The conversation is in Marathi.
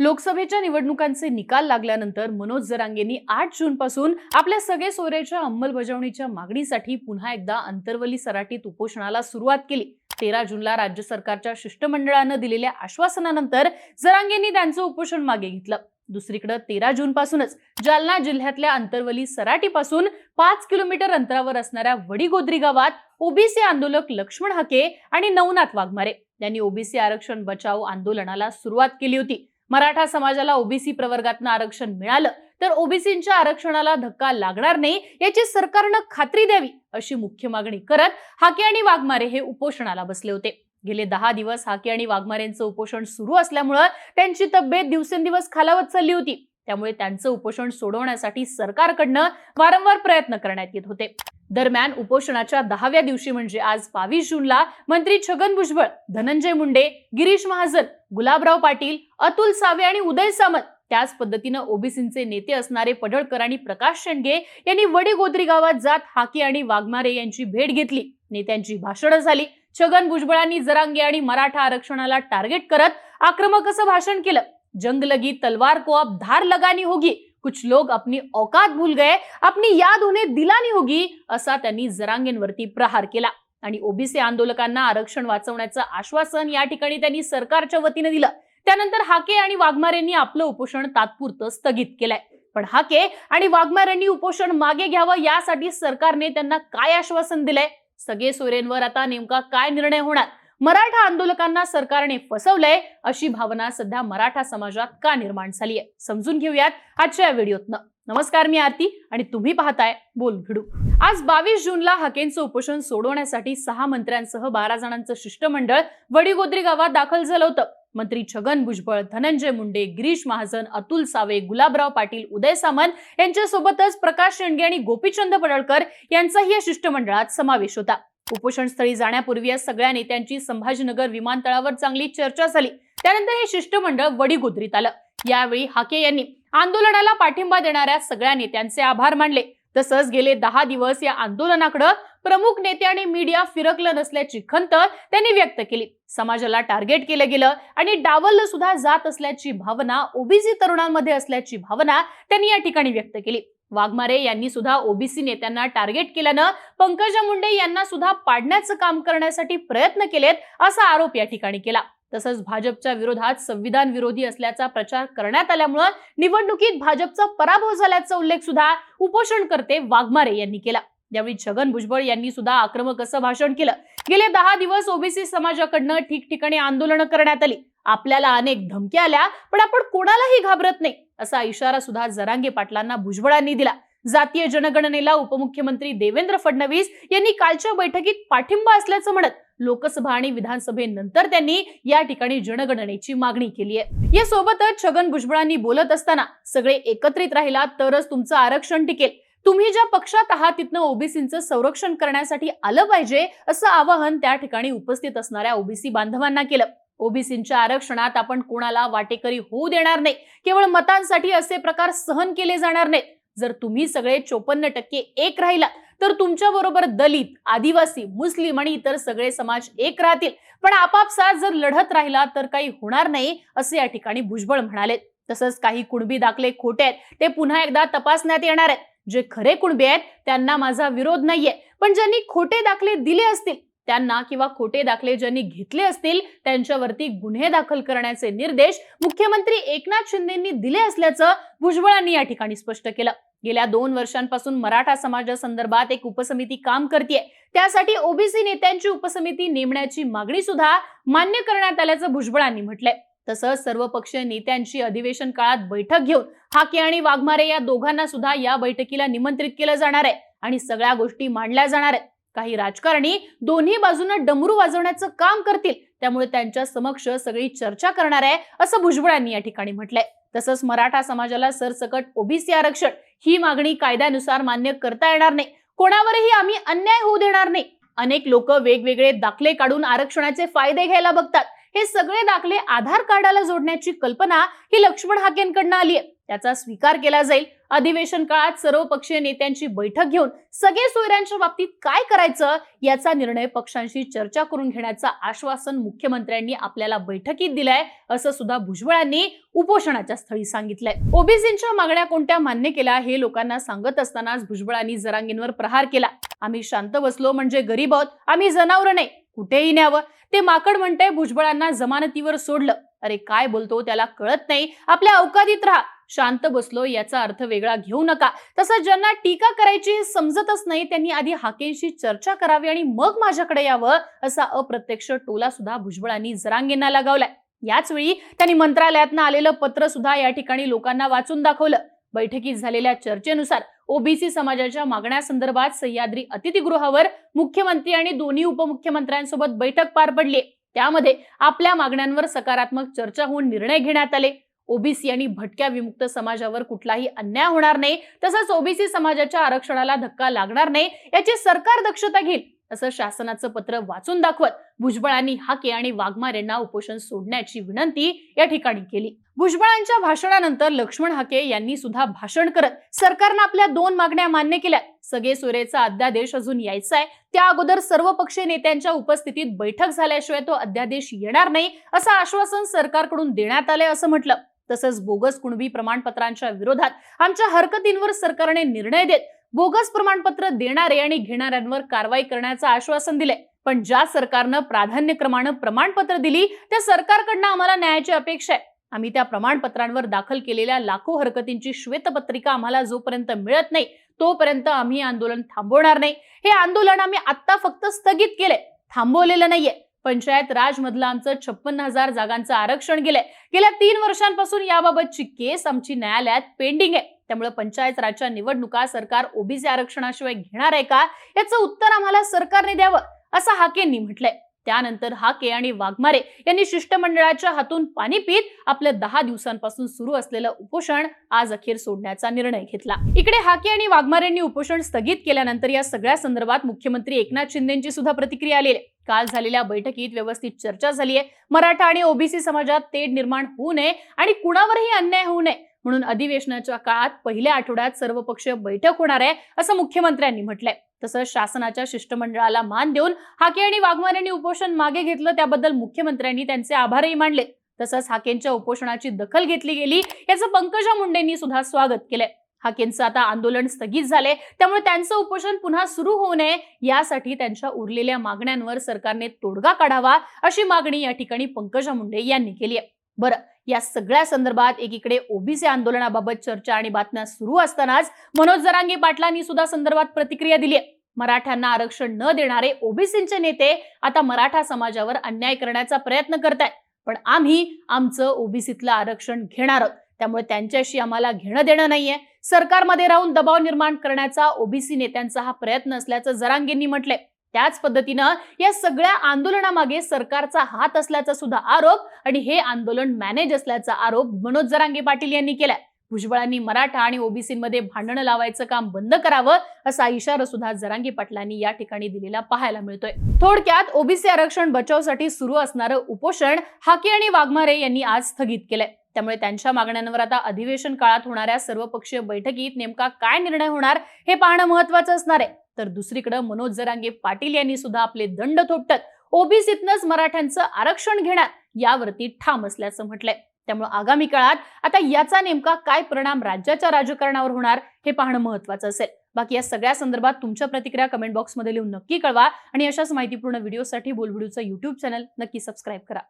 लोकसभेच्या निवडणुकांचे निकाल लागल्यानंतर मनोज जरांगेंनी आठ जूनपासून आपल्या सगळे सोयऱ्याच्या अंमलबजावणीच्या मागणीसाठी पुन्हा एकदा अंतर्वली सराटीत उपोषणाला सुरुवात केली. तेरा जूनला राज्य सरकारच्या शिष्टमंडळानं दिलेल्या आश्वासनानंतर जरांगेंनी त्यांचं उपोषण मागे घेतलं. दुसरीकडे तेरा जून पासूनच जालना जिल्ह्यातल्या अंतर्वली सराटीपासून पाच किलोमीटर अंतरावर असणाऱ्या वडीगोद्री गावात ओबीसी आंदोलक लक्ष्मण हके आणि नवनाथ वाघमारे यांनी ओबीसी आरक्षण बचाव आंदोलनाला सुरुवात केली होती. मराठा समाजाला ओबीसी प्रवर्गातनं आरक्षण मिळालं तर ओबीसींच्या आरक्षणाला धक्का लागणार नाही याची सरकारनं खात्री द्यावी अशी मुख्य मागणी करत हाके आणि वाघमारे हे उपोषणाला बसले होते. गेले दहा दिवस हाके आणि वाघमारेंचं उपोषण सुरू असल्यामुळं त्यांची तब्येत दिवसेंदिवस खालावत चालली होती. त्यामुळे त्यांचं उपोषण सोडवण्यासाठी सरकारकडनं वारंवार प्रयत्न करण्यात येत होते. दरम्यान उपोषणाच्या दहाव्या दिवशी म्हणजे आज बावीस जूनला मंत्री छगन भुजबळ धनंजय मुंडे गिरीश महाजन गुलाबराव पाटील अतुल सावे आणि उदय सामंत त्याच पद्धतीनं ओबीसीचे नेते असणारे पडळकर आणि प्रकाश शेंडगे यांनी वडीगोद्री गावात जात हाके आणि वाघमारे यांची भेट घेतली. नेत्यांची भाषणं झाली. छगन भुजबळांनी जरांगे आणि मराठा आरक्षणाला टार्गेट करत आक्रमक असं भाषण केलं. जंग लगी तलवार को अब धार लगानी होगी. कुछ लोग अपनी औकात भूल गए अपनी याद उन्हें दिलानी होगी असा त्यांनी जरांगेंवरती प्रहार केला. आणि ओबीसी आंदोलकांना आरक्षण वाचवण्याचं आश्वासन या ठिकाणी त्यांनी सरकारच्या वतीनं दिलं. त्यानंतर हाके आणि वाघमारेंनी आपलं उपोषण तात्पुरतं स्थगित केलंय. पण हाके आणि वाघमारेंनी उपोषण मागे घ्यावं यासाठी सरकारने त्यांना काय आश्वासन दिलंय? सगळे सोयरेंवर आता नेमका काय निर्णय होणार? मराठा आंदोलकांना सरकारने फसवलंय अशी भावना सध्या मराठा समाजात का निर्माण झाली आहे समजून घेऊयात आजच्या या व्हिडिओतनं. नमस्कार मी आरती आणि तुम्ही पाहताय बोल भिडू. आज बावीस जूनला हकेंचं उपोषण सोडवण्यासाठी सहा मंत्र्यांसह बारा जणांचं शिष्टमंडळ वडीगोद्री गावात दाखल झालं होतं. मंत्री छगन भुजबळ धनंजय मुंडे गिरीश महाजन अतुल सावे गुलाबराव पाटील उदय सामंत यांच्यासोबतच प्रकाश शेंडगे आणि गोपीचंद पडळकर यांचाही या शिष्टमंडळात समावेश होता. उपोषणस्थळी जाण्यापूर्वी या सगळ्या नेत्यांची संभाजीनगर विमानतळावर चांगली चर्चा झाली. त्यानंतर हे शिष्टमंडळ वडीगुद्रीत आलं. यावेळी हाके यांनी आंदोलनाला पाठिंबा देणाऱ्या सगळ्या नेत्यांचे आभार मानले. तसंच गेले दहा दिवस या आंदोलनाकडे प्रमुख नेते आणि मीडिया फिरकलं नसल्याची खंत त्यांनी व्यक्त केली. समाजाला टार्गेट केलं गेलं आणि डावललं सुद्धा जात असल्याची भावना ओबीसी तरुणांमध्ये असल्याची भावना त्यांनी या ठिकाणी व्यक्त केली. वाघमारे यांनी सुद्धा ओबीसी नेत्यांना टार्गेट केल्यानं पंकजा मुंडे यांना सुद्धा पाडण्याचं काम करण्यासाठी प्रयत्न केलेत असा आरोप या ठिकाणी केला. तसंच भाजपच्या विरोधात संविधान विरोधी असल्याचा प्रचार करण्यात आल्यामुळं निवडणुकीत भाजपचा पराभव झाल्याचा उल्लेख सुद्धा उपोषणकर्ते वाघमारे यांनी केला. यावेळी छगन भुजबळ यांनी सुद्धा आक्रमक असं भाषण केलं. गेले दहा दिवस ओबीसी समाजाकडनं ठिकठिकाणी आंदोलनं करण्यात आली. आपल्याला अनेक धमक्या आल्या पण आपण कोणालाही घाबरत नाही. असा इशारा सुद्धा जरांगे पाटलांना भुजबळांनी दिला. जातीय जनगणनेला उपमुख्यमंत्री देवेंद्र फडणवीस यांनी कालच्या बैठकीत पाठिंबा असल्याचं म्हणत लोकसभा आणि विधानसभेनंतर त्यांनी या ठिकाणी जनगणनेची मागणी केली आहे. या सोबतच छगन भुजबळांनी बोलत असताना सगळे एकत्रित राहिला तरच तुमचं आरक्षण टिकेल. तुम्ही ज्या पक्षात आहात तिथनं ओबीसीचं संरक्षण करण्यासाठी आलं पाहिजे असं आवाहन त्या ठिकाणी उपस्थित असणाऱ्या ओबीसी बांधवांना केलं. ओबीसींच्या आरक्षणात आपण कोणाला वाटेकरी होऊ देणार नाही. केवळ मतांसाठी असे प्रकार सहन केले जाणार नाहीत. जर तुम्ही सगळे चोपन्न टक्के एक राहिला तर तुमच्या बरोबर दलित आदिवासी मुस्लिम आणि इतर सगळे समाज एक राहतील. पण आपापसात जर लढत राहिला तर काही होणार नाही असे या ठिकाणी भुजबळ म्हणाले. तसंच काही कुणबी दाखले खोटे आहेत. ते पुन्हा एकदा तपासण्यात येणार आहेत. जे खरे कुणबी आहेत त्यांना माझा विरोध नाहीये. पण ज्यांनी खोटे दाखले दिले असतील त्यांना किंवा खोटे दाखले ज्यांनी घेतले असतील त्यांच्यावरती गुन्हे दाखल करण्याचे निर्देश मुख्यमंत्री एकनाथ शिंदेंनी दिले असल्याचं भुजबळांनी या ठिकाणी स्पष्ट केलं. गेल्या दोन वर्षांपासून मराठा समाजासंदर्भात एक उपसमिती काम करते त्यासाठी ओबीसी नेत्यांची उपसमिती नेमण्याची मागणी सुद्धा मान्य करण्यात आल्याचं भुजबळांनी म्हटलंय. तसंच सर्वपक्षीय नेत्यांची अधिवेशन काळात बैठक घेऊन हाके आणि वाघमारे या दोघांना सुद्धा या बैठकीला निमंत्रित केलं जाणार आहे आणि सगळ्या गोष्टी मांडल्या जाणार आहेत. काही राजकारणी दोन्ही बाजूनं डमरू वाजवण्याचं काम करतील त्यामुळे त्यांच्या समक्ष सगळी चर्चा करणार आहे असं भुजबळांनी या ठिकाणी म्हटलंय. तसंच मराठा समाजाला सरसकट ओबीसी आरक्षण ही मागणी कायद्यानुसार मान्य करता येणार नाही. कोणावरही आम्ही अन्याय होऊ देणार नाही. अनेक लोक वेगवेगळे दाखले काढून आरक्षणाचे फायदे घ्यायला बघतात. हे सगळे दाखले आधार कार्डाला जोडण्याची कल्पना ही लक्ष्मण हाकेंकडनं आली आहे त्याचा स्वीकार केला जाईल. अधिवेशन काळात सर्व पक्षीय नेत्यांची बैठक घेऊन सगळे सोयऱ्यांच्या बाबतीत काय करायचं याचा निर्णय पक्षांशी चर्चा करून घेण्याचं आश्वासन मुख्यमंत्र्यांनी आपल्याला बैठकीत दिलंय असं सुद्धा भुजबळांनी उपोषणाच्या स्थळी सांगितलंय. ओबीसींच्या मागण्या कोणत्या मान्य केल्या हे लोकांना सांगत असतानाच भुजबळांनी जरांगींवर प्रहार केला. आम्ही शांत बसलो म्हणजे गरीब आहोत. आम्ही जनावर नाही. कुठेही न्यावं. ते माकड म्हणते भुजबळांना जमानतीवर सोडलं. अरे काय बोलतो त्याला कळत नाही. आपल्या अवकादीत राहा. शांत बसलो याचा अर्थ वेगळा घेऊ नका. तसं ज्यांना टीका करायची समजतच नाही त्यांनी आधी हाकेंशी चर्चा करावी आणि मग माझ्याकडे यावं असा अप्रत्यक्ष टोला सुद्धा भुजबळांनी जरांगेंना लगावलाय. याच वेळी त्यांनी मंत्रालयातनं आलेलं पत्र सुद्धा या ठिकाणी लोकांना वाचून दाखवलं. बैठकीत झालेल्या चर्चेनुसार ओबीसी समाजाच्या मागण्यासंदर्भात सह्याद्री अतिथीगृहावर मुख्यमंत्री आणि दोन्ही उपमुख्यमंत्र्यांसोबत बैठक पार पडली. त्यामध्ये आपल्या मागण्यांवर सकारात्मक चर्चा होऊन निर्णय घेण्यात आले. ओबीसी आणि भटक्या विमुक्त समाजावर कुठलाही अन्याय होणार नाही तसंच ओबीसी समाजाच्या आरक्षणाला धक्का लागणार नाही याची सरकार दक्षता घेईल असं शासनाचं पत्र वाचून दाखवत भुजबळांनी हाके आणि वाघमार यांना उपोषण सोडण्याची विनंती या ठिकाणी केली. भुजबळांच्या भाषणानंतर लक्ष्मण हाके यांनी सुद्धा भाषण करत सरकारनं आपल्या दोन मागण्या मान्य केल्या. सगळे सोयरेचा अध्यादेश अजून यायचा आहे त्या अगोदर सर्व पक्षीय नेत्यांच्या उपस्थितीत बैठक झाल्याशिवाय तो अध्यादेश येणार नाही असं आश्वासन सरकारकडून देण्यात आलंय असं म्हटलं. तसंच बोगस कुणबी प्रमाणपत्रांच्या विरोधात आमच्या हरकतींवर सरकारने निर्णय देत बोगस प्रमाणपत्र देणारे आणि घेणाऱ्यांवर कारवाई करण्याचं आश्वासन दिलंय पण ज्या सरकारनं प्राधान्यक्रमानं प्रमाणपत्र दिली त्या सरकारकडनं आम्हाला न्यायाची अपेक्षा आहे. आम्ही त्या प्रमाणपत्रांवर दाखल केलेल्या लाखो हरकतींची श्वेतपत्रिका आम्हाला जोपर्यंत मिळत नाही तोपर्यंत आम्ही आंदोलन थांबवणार नाही. हे आंदोलन आम्ही आत्ता फक्त स्थगित केलंय थांबवलेलं नाहीये. पंचायत राजमधलं आमचं छप्पन्न हजार जागांचं आरक्षण गेलंय. गेल्या तीन वर्षांपासून याबाबतची केस आमची न्यायालयात पेंडिंग आहे. त्यामुळे पंचायत राजच्या निवडणुका सरकार ओबीसी आरक्षणाशिवाय घेणार आहे का? याचं उत्तर आम्हाला सरकारने द्यावं असं हाकेंनी म्हटलंय. त्यानंतर हाके आणि वाघमारे यांनी शिष्टमंडळाच्या हातून पाणी पित आपलं दहा दिवसांपासून सुरू असलेलं उपोषण आज अखेर सोडण्याचा निर्णय घेतला. इकडे हाके आणि वाघमारेंनी उपोषण स्थगित केल्यानंतर या सगळ्या संदर्भात मुख्यमंत्री एकनाथ शिंदेची सुद्धा प्रतिक्रिया आलेली काल झालेल्या बैठकीत व्यवस्थित चर्चा झाली आहे. मराठा आणि ओबीसी समाजात तेढ निर्माण होऊ नये आणि कुणावरही अन्याय होऊ नये म्हणून अधिवेशनाच्या काळात पहिल्या आठवड्यात सर्वपक्षीय बैठक होणार आहे असं मुख्यमंत्र्यांनी म्हटलंय. तसंच शासनाच्या शिष्टमंडळाला मान देऊन हाके आणि वाघमारे यांनी उपोषण मागे घेतलं त्याबद्दल मुख्यमंत्र्यांनी त्यांचे आभारही मानले. तसंच हाकेंच्या उपोषणाची दखल घेतली गेली याचं पंकजा मुंडेंनी सुद्धा स्वागत केलंय. हाकेंचं आता आंदोलन स्थगित झाले त्यामुळे त्यांचं उपोषण पुन्हा सुरू होऊ नये यासाठी त्यांच्या उरलेल्या मागण्यांवर सरकारने तोडगा काढावा अशी मागणी या ठिकाणी पंकजा मुंडे यांनी केली आहे. बरं या सगळ्या संदर्भात एकीकडे ओबीसी आंदोलनाबाबत चर्चा आणि बातम्या सुरू असतानाच मनोज जरांगे पाटलांनी सुद्धा संदर्भात प्रतिक्रिया दिली आहे. मराठ्यांना आरक्षण न देणारे ओबीसींचे नेते आता मराठा समाजावर अन्याय करण्याचा प्रयत्न करतायत. पण आम्ही आमचं ओबीसीतलं आरक्षण घेणार आहोत. त्यामुळे त्यांच्याशी आम्हाला घेणं देणं नाहीये. सरकारमध्ये राहून दबाव निर्माण करण्याचा ओबीसी नेत्यांचा हा प्रयत्न असल्याचं जरांगेंनी म्हटलंय. त्याच पद्धतीनं या सगळ्या आंदोलनामागे सरकारचा हात असल्याचा सुद्धा आरोप आणि हे आंदोलन मॅनेज असल्याचा आरोप मनोज जरांगे पाटील यांनी केलाय. भुजबळांनी मराठा आणि ओबीसीमध्ये भांडणं लावायचं काम बंद करावं असा इशारा सुद्धा जरांगी पाटलांनी या ठिकाणी दिलेला पाहायला मिळतोय. थोडक्यात ओबीसी आरक्षण बचावसाठी सुरू असणारं उपोषण हाके आणि वाघमारे यांनी आज स्थगित केलंय. त्यामुळे त्यांच्या मागण्यांवर आता अधिवेशन काळात होणाऱ्या सर्वपक्षीय बैठकीत नेमका काय निर्णय होणार हे पाहणं महत्वाचं असणार आहे. तर दुसरीकडे मनोज जरांगे पाटील यांनी सुद्धा आपले दंड थोपटत ओबीसीतनच मराठ्यांचं आरक्षण घेण्यात यावरती ठाम असल्याचं म्हटलंय. त्यामुळे आगामी काळात आता याचा नेमका काय परिणाम राज्याच्या राजकारणावर होणार हे पाहणं महत्वाचं असेल. बाकी या सगळ्या संदर्भात तुमच्या प्रतिक्रिया कमेंट बॉक्समध्ये लिहून नक्की कळवा आणि अशाच माहितीपूर्ण व्हिडिओसाठी बोलबिडूचं युट्यूब चॅनल नक्की सबस्क्राईब करा.